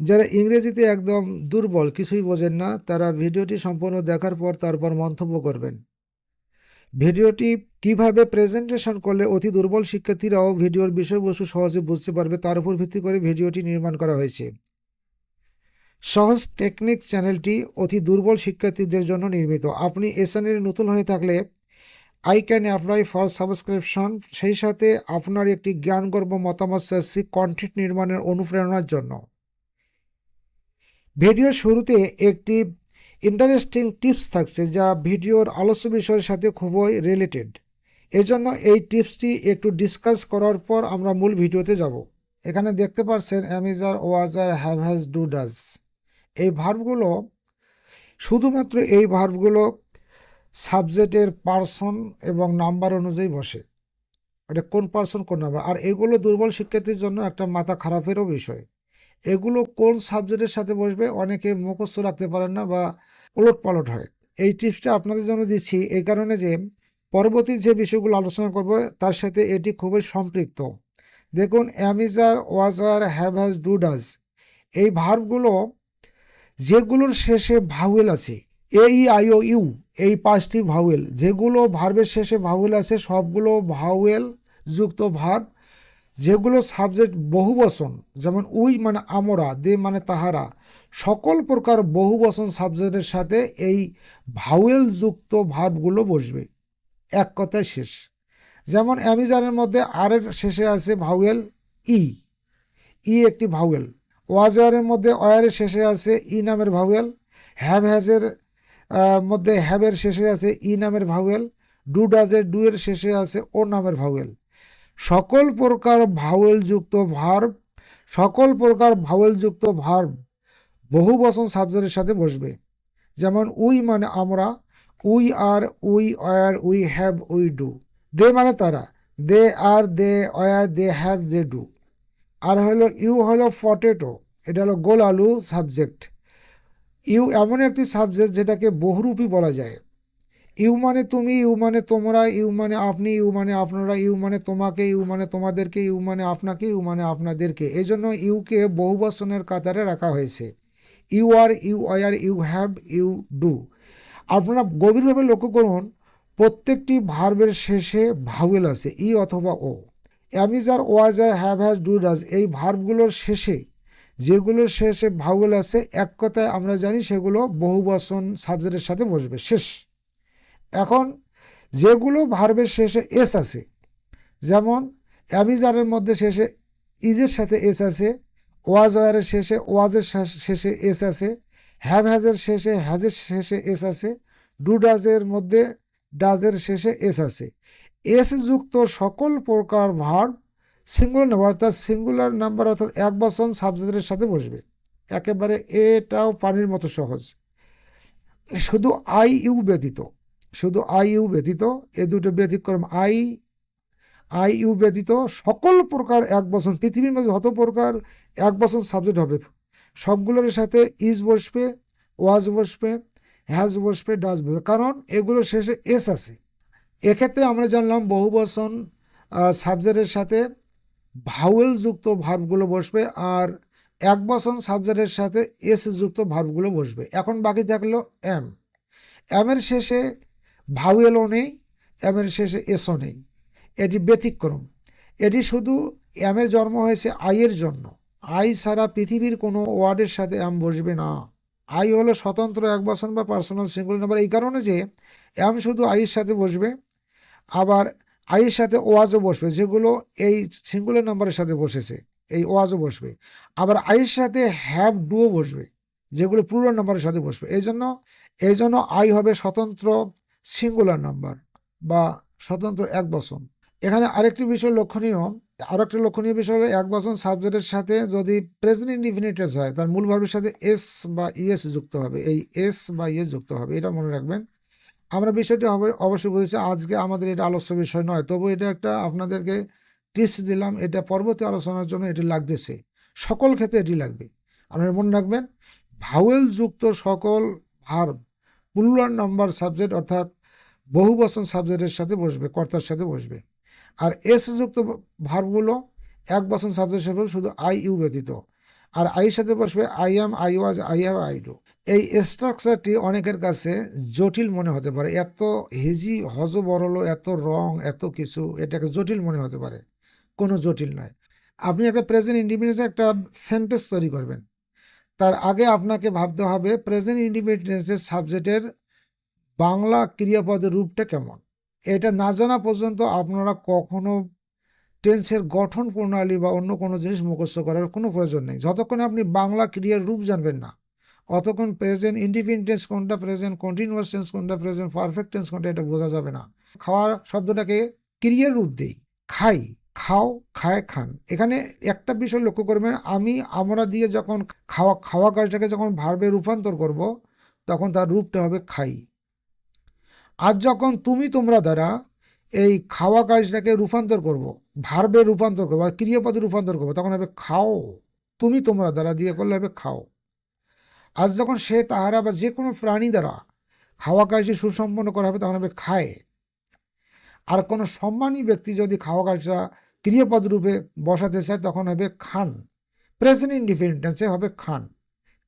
যারা ইংরেজিতে একদম দুর্বল, কিছুই বোঝেন না, তারা ভিডিওটি সম্পূর্ণ দেখার পর তারপর মন্তব্য করবেন। ভিডিওটি কীভাবে প্রেজেন্টেশন করলে অতি দুর্বল শিক্ষার্থীরাও ভিডিওর বিষয়বস্তু সহজে বুঝতে পারবে, তার উপর ভিত্তি করে ভিডিওটি নির্মাণ করা হয়েছে। সহজ টেকনিক চ্যানেলটি অতি দুর্বল শিক্ষার্থীদের জন্য নির্মিত। আপনি এ চ্যানেলে নতুন হয়ে থাকলে I can apply for subscription সেই সাথে আপনার একটি জ্ঞানগর্ব মতামত চাচ্ছি কন্টেন্ট নির্মাণের অনুপ্রেরণার জন্য। ভিডিও শুরুতে একটি ইন্টারেস্টিং টিপস থাকছে যা ভিডিওর আলোচ্য বিষয়ের সাথে খুবই রিলেটেড এজন্য এই টিপসটি একটু ডিসকাস করার পর আমরা মূল ভিডিওতে যাব। এখানে দেখতে পাচ্ছেন am is are was were have has do does এই ভার্বগুলো শুধুমাত্র এই ভার্বগুলো সাবজেক্টের পার্সন এবং নাম্বার অনুযায়ী বসে। এটা কোন পার্সন কোন নাম্বার আর এগুলো দুর্বল শিক্ষার্থীর জন্য একটা মাথা খারাপেরও বিষয়। এগুলো কোন সাবজেক্টের সাথে বসবে অনেকে মুখস্থ রাখতে পারেন না বা ওলট পালট হয়। এই টিপসটা আপনাদের জন্য দিচ্ছি এই কারণে যে পরবর্তী যে বিষয়গুলো আলোচনা করব, তার সাথে এটি খুবই সম্পৃক্ত। দেখুন, am is are, was were have has do এই ভার্বগুলো যেগুলোর শেষে ভাউয়েল আছে এ ই আই ও ইউ এই পাঁচটি ভাউয়েল যেগুলো ভার্বের শেষে ভাউয়েল আছে, সবগুলো ভাউয়েল যুক্ত ভার্ব যেগুলো সাবজেক্ট বহু বহুবচন, যেমন উই মানে আমরা, দে মানে তাহারা, সকল প্রকার বহু বহুবচন সাবজেক্টের সাথে এই ভাউয়েল যুক্ত ভার্বগুলো বসবে। এক কথায় শেষ। যেমন অ্যামিজানের মধ্যে আরের শেষে আছে ভাউয়েল ই। ই একটি ভাউয়েল ওয়াজারের মধ্যে অয়ারের শেষে আছে ই নামের ভাউয়েল হ্যাভ হ্যাজের মধ্যে হ্যাভের শেষে আছে ই নামের ভাউয়েল ডু ডাজের ডু এর শেষে আছে ও নামের ভাউয়েল সকল প্রকার ভাওয়েলযুক্ত ভার্ব, সকল প্রকার ভাওয়েলযুক্ত ভার্ব বহু বচন সাবজেক্টের সাথে বসবে। যেমন উই মানে আমরা, we are we are we have, we do. They মানে তারা, they are, they were they have, they do. আর হলো ইউ হলো পটেটো, এটা হলো গোল আলু সাবজেক্ট। ইউ এমন একটি সাবজেক্ট যেটাকে বহুরূপী বলা যায়। ইউ মানে তুমি, ইউ মানে তোমরা, ইউ মানে আপনি, ইউ মানে আপনারা, ইউ মানে তোমাকে, ইউ মানে তোমাদেরকে, ইউ মানে আপনাকে, ইউ মানে আপনাদেরকে। এই জন্য ইউকে বহু বচনের কাতারে রাখা হয়েছে। You are you are you have, you do. আপনারা গভীরভাবে লক্ষ্য করুন, প্রত্যেকটি ভার্বের শেষে ভাউয়েল আছে, ই অথবা O. Am is are was I have, has, do, does, এই ভার্বগুলোর শেষে যেগুলোর শেষে ভাউয়েল আছে, এক কথায় আমরা জানি সেগুলো বহু বচন সাবজেক্টের সাথে বসবে। শেষ। এখন যেগুলো ভার্বের শেষে এস আছে, যেমন অ্যামিজারের মধ্যে শেষে ইজের সাথে এস আছে ওয়াজ ওয়ারের শেষে ওয়াজের শেষ- এস আছে হ্যাভ হ্যাজের শেষে হ্যাজের শেষে এস আছে ডু ডাজের মধ্যে ডাজের শেষে এস আছে। এস যুক্ত সকল প্রকার ভার্ব সিঙ্গুলার নাম্বার অর্থাৎ সিঙ্গুলার নাম্বার অর্থাৎ এক বচন সাবজেক্টের সাথে বসবে। একেবারে এটাও পানির মতো সহজ। শুধু আই ইউ ব্যতীত শুধু আই ইউ ব্যতীত, এ দুটো ব্যতিক্রম আই আই ইউ ব্যতীত সকল প্রকার এক বছর, পৃথিবীর মধ্যে যত প্রকার এক বছর সাবজেক্ট হবে, সবগুলোর সাথে ইজ বসবে ওয়াজ বসবে হ্যাজ বসবে ডাজ বসবে। কারণ এগুলো শেষে এস আছে। এক্ষেত্রে আমরা জানলাম বহু বচন সাবজেক্টের সাথে ভাউয়েল যুক্ত ভার্বগুলো বসবে আর এক বচন সাবজেক্টের সাথে এস যুক্ত ভার্বগুলো বসবে। এখন বাকি থাকল এম এমের শেষে ভাউয়েলও নেই, এমের শেষে এসও নেই। এটি ব্যতিক্রম। এটি শুধু এমের জন্ম হয়েছে আইয়ের জন্য। আই ছাড়া পৃথিবীর কোনো ওয়ার্ডের সাথে এম বসবে না। আই হলো স্বতন্ত্র এক বছর বা পার্সোনাল সিঙ্গুলার নাম্বার। এই কারণে যে এম শুধু আইয়ের সাথে বসবে, আবার আইয়ের সাথে ওয়াজও বসবে, যেগুলো এই সিঙ্গুলার নাম্বারের সাথে বসেছে, এই ওয়াজও বসবে। আবার আইয়ের সাথে হ্যাভ ডুও বসবে, যেগুলো প্লুরাল নাম্বারের সাথে বসবে। এই জন্য এই জন্য আই হবে স্বতন্ত্র সিঙ্গুলার নাম্বার বা স্বতন্ত্র এক বচন। এখানে আরেকটি বিষয় লক্ষণীয় আরও একটা লক্ষণীয় বিষয় হলো এক বচন সাবজেক্টের সাথে যদি প্রেজেন্ট ইনডিফিনিটেস হয়, তার মূল ভাবের সাথে এস বা ইএস যুক্ত হবে। এই এস বা ইএস যুক্ত হবে, এটা মনে রাখবেন। আমরা বিষয়টি হবে অবশ্যই বুঝেছি, আজকে আমাদের এটা আলোচ্য বিষয় নয়। তবু এটা একটা আপনাদেরকে টিপস দিলাম, এটা পরবর্তী আলোচনার জন্য এটি লাগতেছে। সকল ক্ষেত্রে এটি লাগবে। আপনারা মনে রাখবেন ভাওয়েল যুক্ত সকল ভার্ব প্লুরাল নাম্বার সাবজেক্ট অর্থাৎ বহু বচন সাবজেক্টের সাথে বসবে, কর্তার সাথে বসবে। আর এস যুক্ত ভার্বগুলো এক বচন সাবজেক্ট হিসেবে শুধু আই ইউ ব্যতীত। আর আই সাথে বসবে I am I was I have I do এই স্ট্রাকচারটি অনেকের কাছে জটিল মনে হতে পারে। এত হেজি হজ বরলো এত রং, এত কিছু, এটাকে জটিল মনে হতে পারে। কোনো জটিল নয়। আপনি একটা প্রেজেন্ট ইন্ডিপেন্ডেন্স একটা সেন্টেন্স তৈরি করবেন। তার আগে আপনাকে ভাবতে হবে প্রেজেন্ট ইন্ডিপেন্ডেন্সের সাবজেক্টের বাংলা ক্রিয়াপদের রূপটা কেমন? এটা না জানা পর্যন্ত আপনারা কখনো টেন্সের গঠন প্রণালী বা অন্য কোনো জিনিস মুখস্থ করার কোনো প্রয়োজন নেই। যতক্ষণ আপনি বাংলা ক্রিয়ার রূপ জানবেন না, অতক্ষণ প্রেজেন্ট ইন্ডিপেন্ডেন্স কোনটা প্রেজেন্ট কন্টিনিউয়াস টেন্স কোনটা প্রেজেন্ট পারফেক্ট টেন্স কোনটা, এটা বোঝা যাবে না। খাওয়ার শব্দটাকে ক্রিয়ার রূপ দেই, খাই। খাও, খায় খান। এখানে একটা বিষয় লক্ষ্য করবেন, আমি আমরা দিয়ে যখন খাওয়া খাওয়া কাজটাকে যখন ভার্বে রূপান্তর করব, তখন তার রূপটা হবে খাই। আর যখন তুমি তোমরা দ্বারা এই খাওয়া কাজটাকে রূপান্তর করব, ভার্বে রূপান্তর করব আর ক্রিয়াপদে রূপান্তর করব, তখন হবে খাও। তুমি তোমরা দ্বারা দিয়ে করলে হবে খাও। আজ যখন সে তাহারা বা যে কোনো প্রাণী দ্বারা খাওয়া কাজটি সুসম্পন্ন করা হবে, তখন হবে খায়। আর কোনো সম্মানী ব্যক্তি যদি খাওয়া কাজটা ক্রিয়াপদ রূপে বসাতে চায় তখন হবে খান। প্রেজেন্ট ইন্ডিপেন্ডেন্সে হবে খান।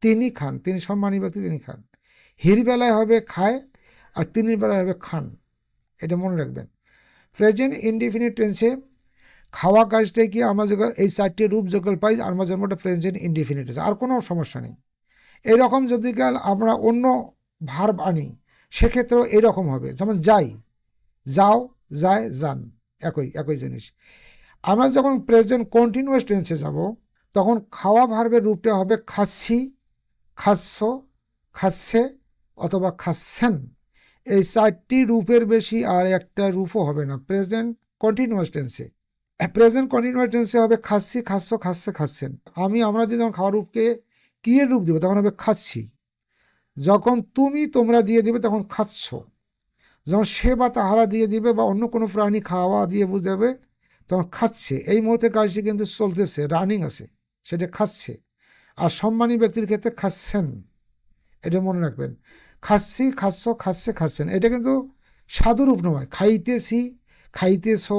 তিনি খান, তিনি সম্মানী ব্যক্তি, তিনি খান। হির বেলায় হবে খায় আর তিনির বেলায় হবে খান। এটা মনে রাখবেন। প্রেজেন্ট ইনডিফিনিট টেন্সে খাওয়া কাজটাই কি আমরা যখন এই চারটি রূপ যখন পাই আমার জন্য প্রেজেন্ট ইনডিফিনিট আর কোনো সমস্যা নেই। এইরকম যদি কাল আমরা অন্য ভার্ব আনি, সেক্ষেত্রেও এরকম হবে। যেমন যাই, যাও, যায়, যান। একই একই জিনিস। আমরা যখন প্রেজেন্ট কন্টিনিউয়াস টেন্সে যাব, তখন খাওয়া ভার্বের রূপটা হবে খাচ্ছি, খাচ্ছ, খাচ্ছে অথবা খাচ্ছেন। এই চারটি রূপের বেশি আর একটা রূপও হবে না প্রেজেন্ট কন্টিনিউয়াস টেন্সে প্রেজেন্ট কন্টিনিউয়াস টেন্সে হবে খাচ্ছি, খাচ্ছ, খাচ্ছে, খাচ্ছেন। আমি, আমরা যদি যখন খাওয়ার রূপকে কিয়ের রূপ দেবো? তখন হবে খাচ্ছি। যখন তুমি তোমরা দিয়ে দিবে, তখন খাচ্ছ। যখন সে বা তাহারা দিয়ে দিবে বা অন্য কোনো প্রাণী খাওয়া দিয়ে বুঝাবে তখন খাচ্ছে। এই মুহূর্তে কাজটি কিন্তু চলতেছে রানিং আছে। সেটা খাচ্ছে। আর সম্মানী ব্যক্তির ক্ষেত্রে খাচ্ছেন। এটা মনে রাখবেন। খাচ্ছি, খাচ্ছ, খাচ্ছে, খাচ্ছেন। এটা কিন্তু সাধুরূপ নয়। খাইতেছি, খাইতেছ,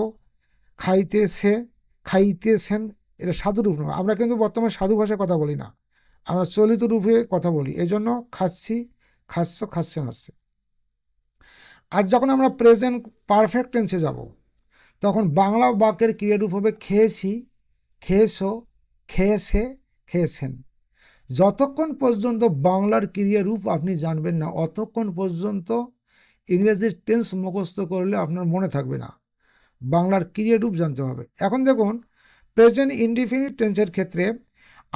খাইতেছে, খাইতেছেন। এটা সাধুরূপ নয়। আমরা কিন্তু বর্তমানে সাধু ভাষায় কথা বলি না। আমরা চলিত রূপে কথা বলি। এই জন্য খাচ্ছি, খাচ্ছ, খাচ্ছেন আছে। আর যখন আমরা প্রেজেন্ট পারফেক্ট টেন্সে যাব তখন বাংলা বাক্যের ক্রিয়ারূপ হবে খেয়েছি, খেয়েছো, খেয়েছে, খেয়েছেন। যতক্ষণ পর্যন্ত বাংলার ক্রিয়ারূপ আপনি জানবেন না, অতক্ষণ পর্যন্ত ইংরেজির টেন্স মুখস্থ করলে আপনার মনে থাকবে না। বাংলার ক্রিয়ারূপ জানতে হবে। এখন দেখুন, প্রেজেন্ট ইনডিফিনিট টেন্সের ক্ষেত্রে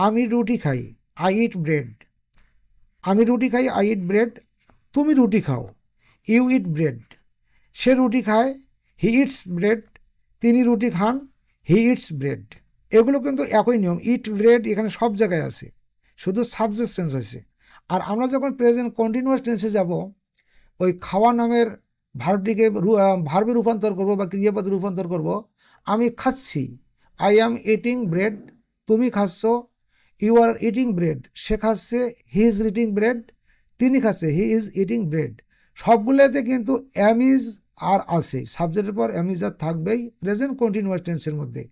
আমি রুটি খাই, আই ইট ব্রেড। আমি রুটি খাই, আই ইট ব্রেড। তুমি রুটি খাও, ইউ ইট ব্রেড। সে রুটি খায়, হি ইটস ব্রেড। তিনি রুটি খান, হি ইটস ব্রেড। এগুলো কিন্তু একই নিয়ম, ইট, ব্রেড এখানে সব জায়গায় আছে, শুধু সাবজেক্ট সেন্স হয়েছে। আর আমরা যখন প্রেজেন্ট কন্টিনিউয়াস টেন্সে যাব, ওই খাওয়া নামের ভার্বটিকে ভার্বে রূপান্তর করব বা ক্রিয়াপদে রূপান্তর করব, আমি খাচ্ছি। আই অ্যাম ইটিং ব্রেড তুমি খাচ্ছ ইউ আর ইটিং ব্রেড সে খাচ্ছে হি ইজ ইটিং ব্রেড তিনি খাচ্ছে হি ইজ ইটিং ব্রেড সবগুলোতে কিন্তু অ্যামিজ আর আছে। সাবজেক্টের পর অ্যামিজ আর থাকবেই প্রেজেন্ট কন্টিনিউয়াস টেন্সের মধ্যে।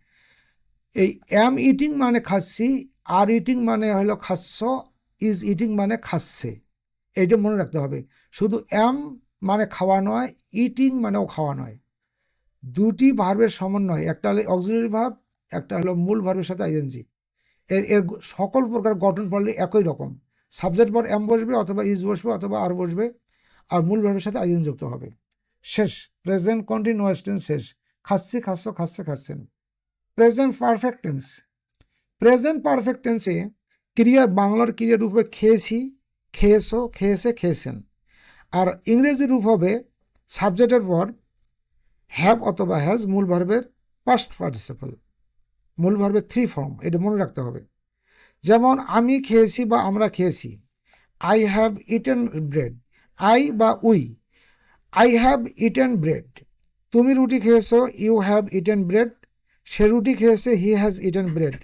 এই অ্যাম ইটিং মানে খাচ্ছি আর ইটিং মানে হলো খাচ্ছ ইজ ইটিং মানে খাচ্ছে। এইটা মনে রাখতে হবে। শুধু অ্যাম মানে খাওয়া নয় ইটিং মানেও খাওয়া নয়। দুটি ভার্বের সমন্বয় একটা হলো অক্সিলারি ভার্ব একটা হলো মূল ভার্বের সাথে আইএনজি এর এর সকল প্রকার গঠন পড়লে একই রকম। সাবজেক্ট পর এম বসবে, অথবা ইজ বসবে, অথবা আর বসবে, আর মূল ভার্বের সাথে আইএন যুক্ত হবে। শেষ প্রেজেন্ট কন্টিনিউয়াস টেন্স শেষ। খাচ্ছি, খাচ্ছ, খাচ্ছে খাচ্ছেন present perfect tense present perfect টেন্সে ক্রিয়া, বাংলার ক্রিয়ার রূপে খেয়েছি, খেয়েছো, খেয়েছে, খেয়েছেন। আর ইংরেজি রূপ হবে সাবজেক্টের পর হ্যাভ অথবা হ্যাজ মূল ভার্বের পাস্ট পার্টিসিপল মূল ভার্বের থ্রি ফর্ম এটা মনে রাখতে হবে। যেমন, আমি খেয়েছি বা আমরা খেয়েছি। I have eaten bread I বা we I have eaten bread তুমি রুটি খেয়েছো ইউ হ্যাভ ইটেন ব্রেড সে রুটি খেয়েছে হি হ্যাজ ইটেন ব্রেড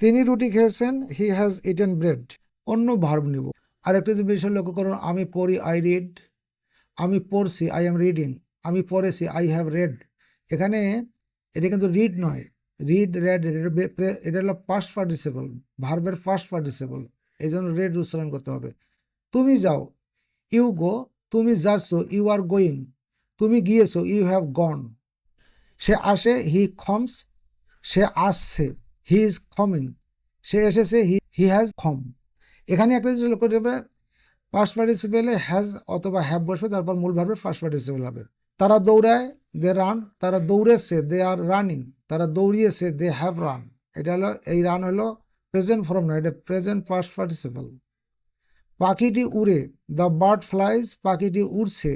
তিনি রুটি খেয়েছেন হি হ্যাজ ইটেন ব্রেড অন্য ভার্ব নিব। আর একটা বিষয় লক্ষ্য করুন, আমি পড়ি আই রিড আমি পড়ছি আই এম রিডিং আমি পড়েছি আই হ্যাভ রেড এখানে এটা কিন্তু রিড নয়। রিড রেড এটা হলো পাস্ট পার্টিসিপল ভার্বের ফার্স্ট পার্টিসিপল এই জন্য রেড উচ্চারণ করতে হবে। তুমি যাও ইউ গো তুমি যাচ্ছ ইউ আর গোয়িং তুমি গিয়েছো ইউ হ্যাভ গন সে আসে হি খমস সে আসছে হি ইজ কমিং সে এসেছে হি হি হ্যাজ খম এখানে একটা জিনিস লক্ষ্য করবে ফার্স্ট পার্টিসিপেলে হ্যাজ অথবা হ্যাভ বসবে, তারপর মূল ভার্বের ফার্স্ট পার্টিসিপেল হবে। তারা দৌড়ায় দে রান তারা দৌড়েছে দে আর রানিং তারা দৌড়িয়েছে দে হ্যাভ রান এটা হলো, এই রান হলো প্রেজেন্ট ফর্ম না, এটা প্রেজেন্ট ফার্স্ট পার্টিসিপেল পাখিটি উড়ে। দ্য বার্ড ফ্লাইজ পাখিটি উড়ছে।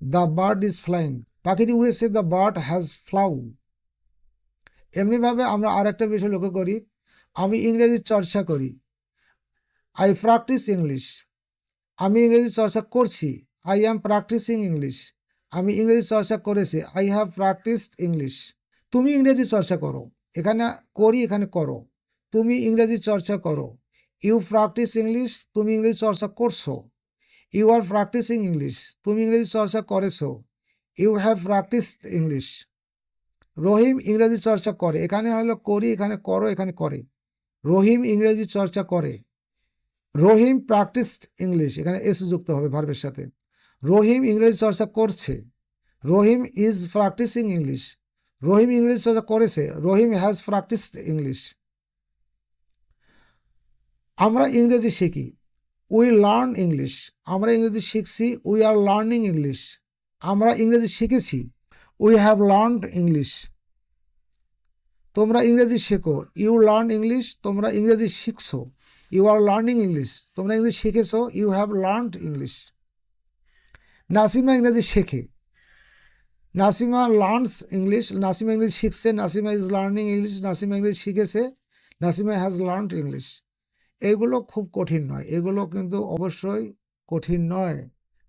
দ্য বার্ড ইজ ফ্লাইং পাখিটি উড়েছে। দ্য বার্ড হ্যাজ ফ্লাউ এমনিভাবে আমরা আরেকটা বিষয় লক্ষ্য করি। আমি ইংরেজি চর্চা করি। আই প্র্যাকটিস ইংলিশ আমি ইংরেজি চর্চা করছি। আই অ্যাম প্র্যাকটিসিং ইংলিশ আমি ইংরেজি চর্চা করেছি। আই হ্যাভ প্র্যাকটিসড ইংলিশ তুমি ইংরেজি চর্চা করো। এখানে করি, এখানে করো। তুমি ইংরেজি চর্চা করো। ইউ প্র্যাকটিস ইংলিশ তুমি ইংরেজি চর্চা করছ। ইউ আর প্র্যাকটিসিং ইংলিশ তুমি ইংরেজি চর্চা করেছ। You have practised English Rahim ইংরেজি চর্চা করে। এখানে হলো করি, এখানে করো, এখানে করে। রহিম ইংরেজি চর্চা করে। রহিম প্র্যাকটিস ইংলিশ এখানে এস যুক্ত হবে ভার্বের সাথে। রহিম ইংরেজি চর্চা করছে। Rahim is practising English Rahim ইংরেজি চর্চা করেছে। রহিম হ্যাজ প্র্যাকটিসড ইংলিশ আমরা ইংরেজি শিখি। উই লার্ন ইংলিশ আমরা ইংরেজি শিখছি উই আর লার্নিং ইংলিশ আমরা ইংরেজি শিখেছি উই হ্যাভ লার্ন ইংলিশ তোমরা ইংরেজি শেখো ইউ লার্ন ইংলিশ তোমরা ইংরেজি শিখছো ইউ আর লার্নিং ইংলিশ তোমরা ইংরেজি শিখেছো you have learn English Nasima ইংরেজি শেখে। Nasima learns English Nasima English শিখছে, Nasima is learning English Nasima English শিখেছে, নাসিমা হ্যাজ লার্ন ইংলিশ এগুলো খুব কঠিন নয়। এগুলো কিন্তু অবশ্যই কঠিন নয়।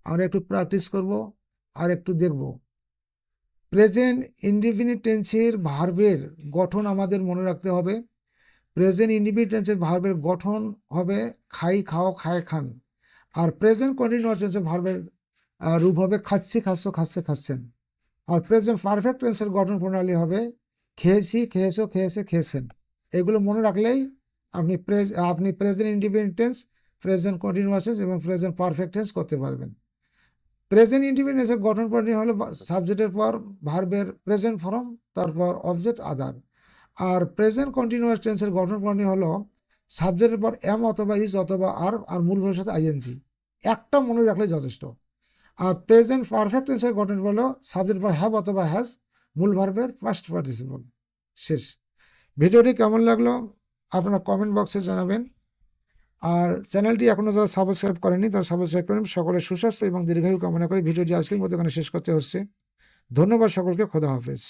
আমরা একটু প্র্যাকটিস করব, আর একটু দেখব। প্রেজেন্ট ইনডিফিনিট টেন্সের ভার্বের গঠন আমাদের মনে রাখতে হবে। প্রেজেন্ট ইনডিফিনিট টেন্সের ভার্বের গঠন হবে খাই, খাও, খায়, খান। আর প্রেজেন্ট কন্টিনিউয়াস টেন্সের ভার্বের রূপ হবে খাচ্ছি, খাচ্ছ, খাচ্ছে, খাচ্ছেন। আর প্রেজেন্ট পারফেক্ট টেন্সের গঠন প্রণালী হবে খেয়েছি, খেয়েছো, খেয়েছে, খেয়েছেন। এগুলো মনে রাখলেই আপনি প্রেজ আপনি present independent tense present continuous এবং প্রেজেন্ট পারফেক্ট টেন্স করতে পারবেন। প্রেজেন্ট ইন্ডিপেন্ডেন্সের গঠন প্রণালী হলো সাবজেক্টের পর ভার্বের প্রেজেন্ট ফর্ম তারপর অবজেক্ট আদার আর প্রেজেন্ট কন্টিনিউয়াস টেন্সের গঠন প্রণালী হলো সাবজেক্টের পর এম অথবা ইজ অথবা আর আর মূল ভাবের সাথে আইএনজি একটা মনে রাখলে যথেষ্ট। আর প্রেজেন্ট পারফেক্ট টেন্সের গঠন হলো সাবজেক্ট পর হ্যাভ অথবা হ্যাজ মূল ভার্বের ফার্স্ট পার্টিসিপল শেষ। ভিডিওটি কেমন লাগল? আপনারা কমেন্ট বক্সে জানাবেন। আর চ্যানেলটি এখনও যারা সাবস্ক্রাইব করেনি তারা সাবস্ক্রাইব করেন সকলের সুস্বাস্থ্য এবং দীর্ঘায়ু কামনা করে ভিডিওটি আজকের মতো এখানে শেষ করতে হচ্ছে। ধন্যবাদ সকলকে, খোদা হাফেজ।